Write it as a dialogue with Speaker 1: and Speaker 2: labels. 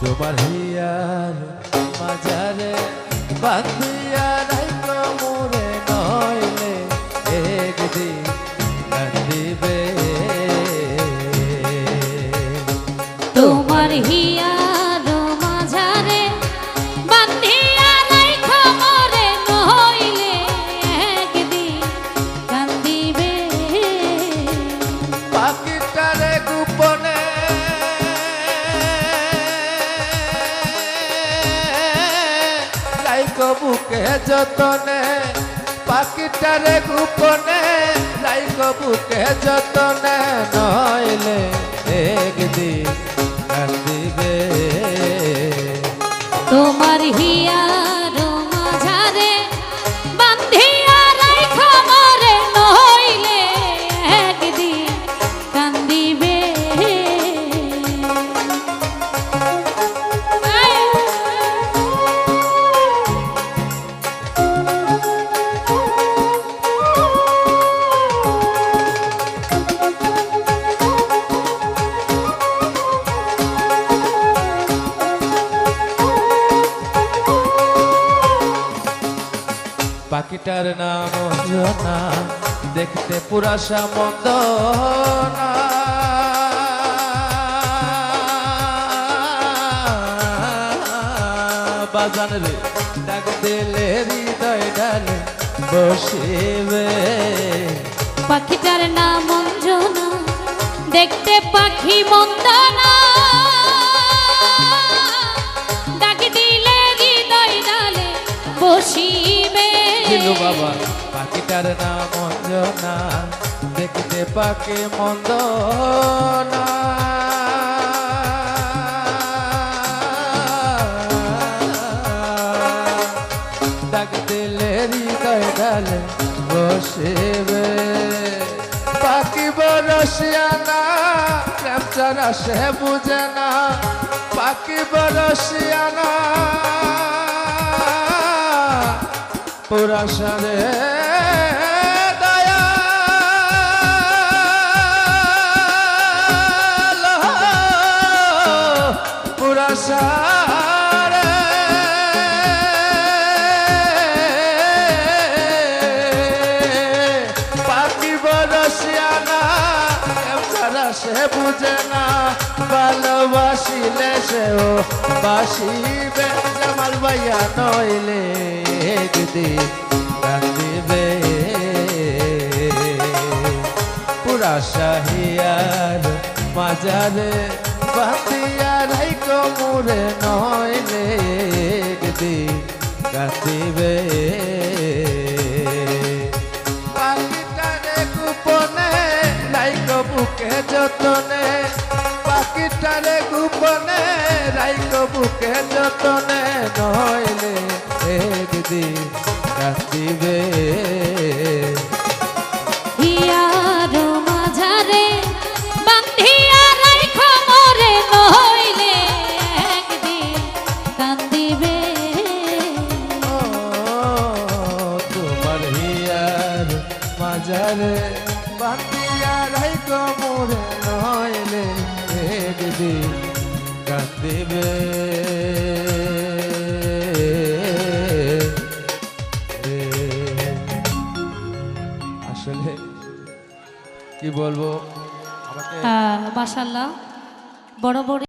Speaker 1: তোমার হিয়ার মাজারে বান্দিয়ার যতনে পাখিটারে গোপনে রাইক বুকে যতনে নইলে একদিন পাখিটার নাম অঞ্জনা, দেখতে পুরা সামন্দনা বাজান রে, ডাক দিলে হৃদয় ডালে বসিবে।
Speaker 2: পাখিটার নাম অঞ্জনা, দেখতে পাখি মন্দনা।
Speaker 1: বাবা, পাখিটার নাম অঞ্জনা। দেখতে পাকে মন্দনা। ডাক দিলে হৃদয় ডালে বসেবে। পাখি বরসিয়ানা, প্রেম ছাড়া সে বুঝে না। পাখি বরসিয়ানা। পুরা সারে দয়া। সারে সে বুঝে না, ভালোবাসিলে সেও বাসিবে জামাল ভাইয়া নইলে একদিন কান্দিবে পুরা শাহিয়ার মাজারে বান্দিয়া রাইক মুরে নইলে একদিন কান্দিবে পাখিটারে গোপনে রাইক বুকে যতনে নইলে
Speaker 2: কান্দিবে।
Speaker 1: ও, তোমার হিয়ার মাজারে বান্দিয়া রাইক মোরে নইলে একদিন কান্দিবে আসলে কি বলব? আমাকে
Speaker 2: মাশাল্লাহ বড় বড়